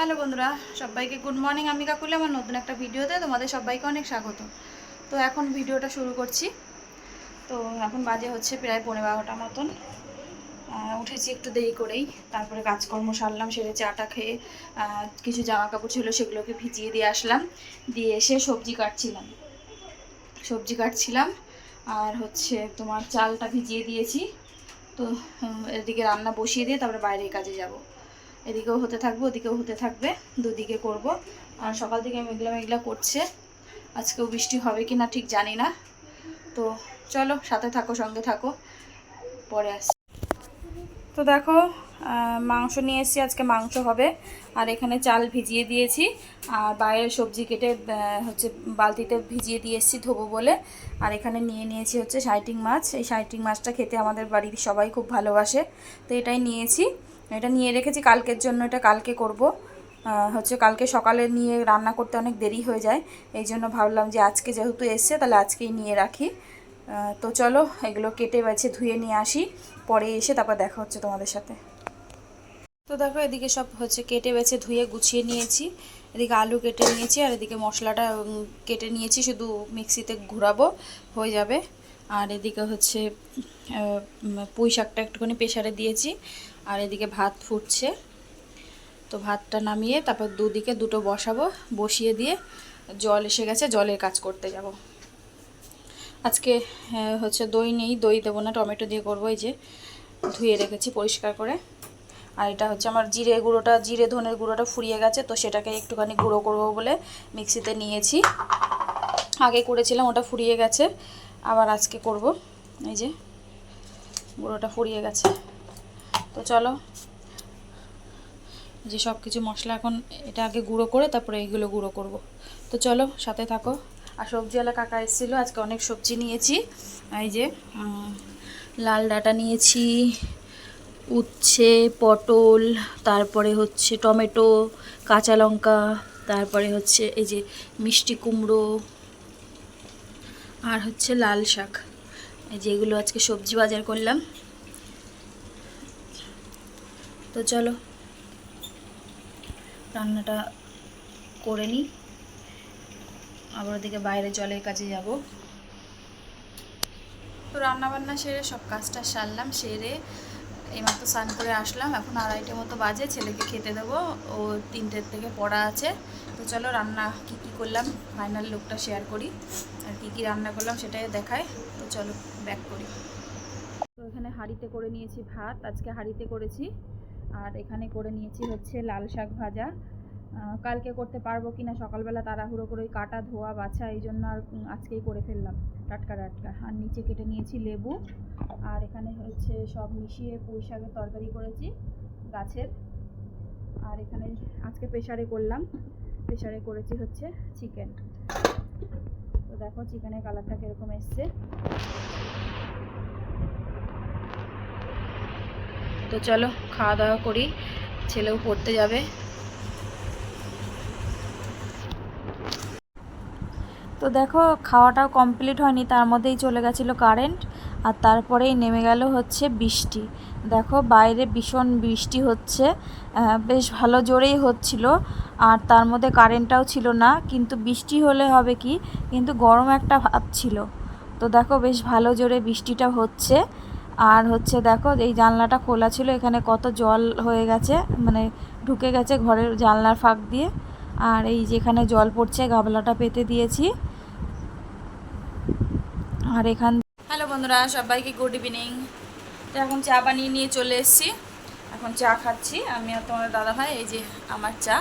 Hello বন্ধুরা, সবাইকে good morning আমি কাকুলে, আমার নতুন একটা ভিডিওতে তোমাদের সবাইকে অনেক স্বাগত। তো এখন ভিডিওটা শুরু করছি। তো এখন বাজে হচ্ছে প্রায় পনেরো বারোটা মতন। উঠেছি একটু দেরি করেই, তারপরে কাজকর্ম সারলাম, সেরে চাটা খেয়ে কিছু জামা কাপড় ছিল সেগুলোকে ভিজিয়ে দিয়ে আসলাম। দিয়ে এসে সবজি কাটছিলাম। সবজি কাটছিলাম, আর হচ্ছে তোমার চালটা ভিজিয়ে দিয়েছি। তো এদিকে রান্না বসিয়ে দিয়ে তারপরে বাইরের কাজে যাব। এদিকেও হতে থাকবে, ওদিকেও হতে থাকবে, দুদিকে করব। আর সকাল থেকে মেঘলা মেঘলা করছে। আজকেও বৃষ্টি হবে কি না ঠিক জানি না। তো চলো, সাথে থাকো, সঙ্গে থাকো। পরে আসি তো দেখো মাংস নিয়ে এসেছি, আজকে মাংস হবে। আর এখানে চাল ভিজিয়ে দিয়েছি। আর বাইরের সবজি কেটে হচ্ছে বালতিতে ভিজিয়ে দিয়ে এসেছি ধোবো বলে। আর এখানে নিয়ে নিয়েছি হচ্ছে সাইটিং মাছ। এই সাইটিং মাছটা খেতে আমাদের বাড়ির সবাই খুব ভালোবাসে। তো এটাই নিয়েছি। এটা নিয়ে রেখেছি কালকের জন্য, এটা কালকে করব। হচ্ছে কালকে সকালে নিয়ে রান্না করতে অনেক দেরি হয়ে যায়। এই জন্য ভাবলাম যে আজকে যেহেতু এসছে, তাহলে আজকেই নিয়ে রাখি। তো চলো, এগুলো কেটে বেছে ধুয়ে নিয়ে আসি। পরে এসে তারপর দেখা হচ্ছে তোমাদের সাথে। তো দেখো, এদিকে সব হচ্ছে কেটে বেছে ধুয়ে গুছিয়ে নিয়েছি। এদিকে আলু কেটে নিয়েছি আর এদিকে মশলাটা কেটে নিয়েছি, শুধু মিক্সিতে ঘোরাবো, হয়ে যাবে। আর এদিকে হচ্ছে পুঁই শাকটা একটুখানি প্রেশারে দিয়েছি, আর এদিকে ভাত ফুটছে। তো ভাতটা নামিয়ে তারপর দুদিকে দুটো বসাবো, বসিয়ে দিয়ে জল এসে গেছে, জলের কাজ করতে যাব। আজকে হচ্ছে দই নেই, দই দেবো না, টমেটো দিয়ে করব, এই যে ধুয়ে রেখেছি পরিষ্কার করে। আর এটা হচ্ছে আমার জিরে গুঁড়োটা, জিরে ধনের গুঁড়োটা ফুরিয়ে গেছে, তো সেটাকে একটুখানি গুঁড়ো করব বলে মিক্সিতে নিয়েছি। আগে করেছিলাম, ওটা ফুরিয়ে গেছে, আবার আজকে করব। এই যে, গুঁড়োটা ফুরিয়ে গেছে। তো চলো যে সব কিছু মশলা এখন এটা আগে গুঁড়ো করে তারপরে এইগুলো গুঁড়ো করব। তো চলো, সাথে থাকো। আর সবজিওয়ালা কাকা এসেছিল, আজকে অনেক সবজি নিয়েছি। এই যে লাল ডাঁটা নিয়েছি উচ্ছে, পটল, তারপরে হচ্ছে টমেটো, কাঁচা লঙ্কা, তারপরে হচ্ছে এই যে মিষ্টি কুমড়ো আর হচ্ছে লাল শাক। এই যে এগুলো আজকে সবজি বাজার করলাম। তো চলো, রান্নাটা করে নিই। আবার ওদিকে বাইরে জলের কাছে যাব। তো রান্না বান্না সেরে সব কাজটা সারলাম, সেরে এইমাত্র স্নান করে আসলাম। এখন আড়াইটে মতো বাজে, ছেলেকে খেতে দেবো। ও তিনটের থেকে পড়া আছে। তো চলো রান্না কি কি করলাম, ফাইনাল লুকটা শেয়ার করি। আর কি কি রান্না করলাম সেটাই দেখায়। তো চলো ব্যাক করি। তো এখানে হাঁড়িতে করে নিয়েছি ভাত। আজকে হাঁড়িতে করেছি। আর এখানে করে নিয়েছি হচ্ছে লাল শাক ভাজা। কালকে করতে পারব কি না সকালবেলা তাড়াহুড়ো করে ওই কাটা ধোয়া বাছা, এই জন্য আর আজকেই করে ফেললাম, টাটকা টাটকা। আর নিচে কেটে নিয়েছি লেবু, আর এখানে হচ্ছে সব মিশিয়ে পুঁই শাকের তরকারি করেছি, গাছের। আর এখানে আজকে প্রেশারে করলাম প্রেশারে করেছি হচ্ছে চিকেন। তো দেখো চিকেনের কালারটা কীরকম এসছে। তো চলো, খাওয়া দাওয়া করি, ছেলেও পড়তে যাবে। তো দেখো, খাওয়াটাও কমপ্লিট হয়নি, তার মধ্যেই চলে গেছিল কারেন্ট আর তারপরেই নেমে গেল হচ্ছে বৃষ্টি। দেখো, বাইরে ভীষণ বৃষ্টি হচ্ছে বেশ ভালো জোরেই হচ্ছিল, আর তার মধ্যে কারেন্টটাও ছিল না, কিন্তু বৃষ্টি হলে হবে কি, কিন্তু গরম একটা ভাব ছিল। তো দেখো, বেশ ভালো জোরে বৃষ্টিটা হচ্ছে, আর হচ্ছে দেখো, এই জানলাটা খোলা ছিল, এখানে কত জল হয়ে গেছে মানে ঢুকে গেছে ঘরের জানলার ফাঁক দিয়ে, আর এই যেখানে জল পড়ছে গাবলাটা পেতে দিয়েছি। আর এখান হ্যালো বন্ধুরা, সবাইকে গুড ইভিনিং তো এখন চা বানিয়ে নিয়ে চলে এসেছি। এখন চা খাচ্ছি। আমি আর তোমাদের দাদা ভাই এই যে আমার চা,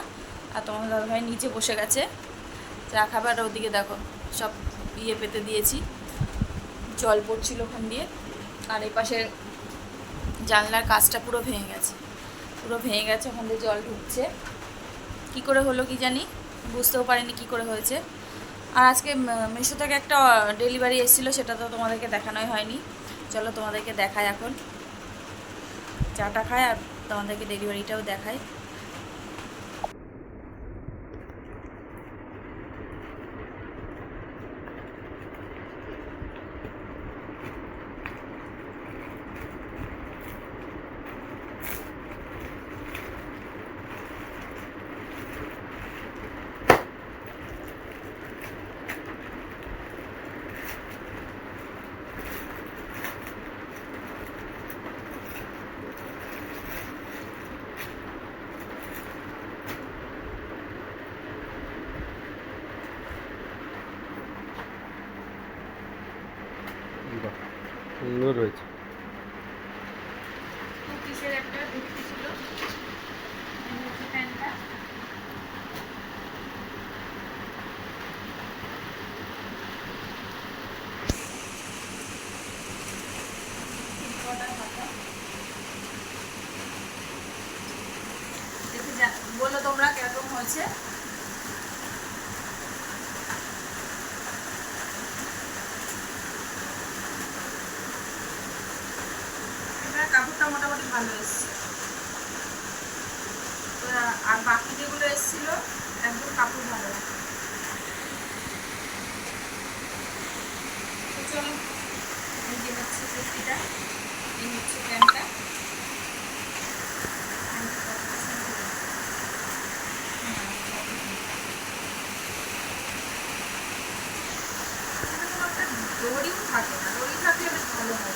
আর তোমাদের দাদা ভাই নিচে বসে গেছে। চা খাবার ওদিকে দেখো, সব ইয়ে পেতে দিয়েছি। জল পড়ছিল ওখান দিয়ে। আর এই পাশের জানলার কাজটা পুরো ভেঙে গেছে। পুরো ভেঙে গেছে, ওখান দিয়ে জল ঢুকছে। কি করে হলো কি জানি, বুঝতেও পারিনি কি করে হয়েছে। আর আজকে মিশো থেকে একটা ডেলিভারি এসেছিল, সেটা তো তোমাদেরকে দেখানোই হয়নি। চলো তোমাদেরকে দেখায় এখন। চাটা খায় আর তোমাদেরকে ডেলিভারিটাও দেখায় সুন্দর হয়েছে একটা ধুতি ছিল এই হচ্ছে প্যান্টটা দেখে যা- বলো তোমরা কীরকম হয়েছে কাপড়টা মোটামুটি ভালো এসছে। তো আর বাকি যেগুলো এসেছিল, একদম কাপড় ভালো। দড়িও থাকে না, দড়ি থাকলে বেশ ভালো হয়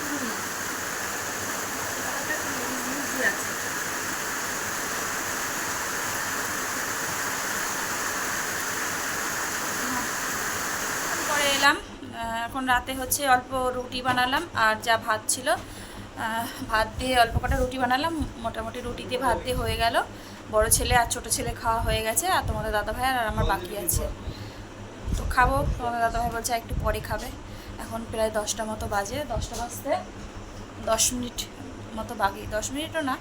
হুম। কাপড়টা একটু লুজই আছে আহ, এখন রাতে হচ্ছে অল্প রুটি বানালাম আর যা ভাত ছিল ভাত দিয়ে অল্প কটা রুটি বানালাম। মোটামুটি রুটি দিয়ে ভাত দিয়ে হয়ে গেল। বড় ছেলে আর ছোট ছেলে খাওয়া হয়ে গেছে আর তোমাদের দাদা ভাই আর আমার বাকি আছে। তো খাব তোমাদের দাদা ভাই বলছে একটু পরে খাবে। এখন প্রায় দশটা মতো বাজে দশটা বাজতে দশ মিনিট মতো বাকি দশ মিনিটও না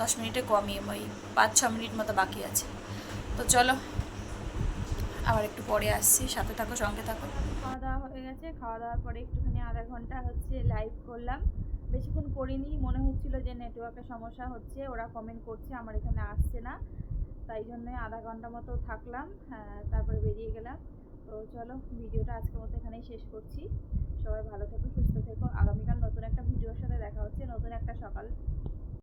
দশ মিনিটে কমই ওই পাঁচ ছ মিনিট মতো বাকি আছে। তো চলো আবার একটু পরে আসছি। সাথে থাকো সঙ্গে থাকো। খাওয়া দাওয়া হয়ে গেছে। খাওয়া দাওয়ার পরে একটুখানি আধা ঘণ্টা হচ্ছে লাইভ করলাম। বেশিক্ষণ করিনি। মনে হচ্ছিল যে নেটওয়ার্কের সমস্যা হচ্ছে। ওরা কমেন্ট করছে আমার এখানে আসছে না। তাই জন্য আধা ঘণ্টা মতো থাকলাম। হ্যাঁ, তারপরে বেরিয়ে গেলাম। তো চলো ভিডিওটা আজকের মতো এখানেই শেষ করছি। সবাই ভালো থেকো সুস্থ থেকো। আগামীকাল নতুন একটা ভিডিওর সাথে দেখা হচ্ছে। নতুন একটা সকাল।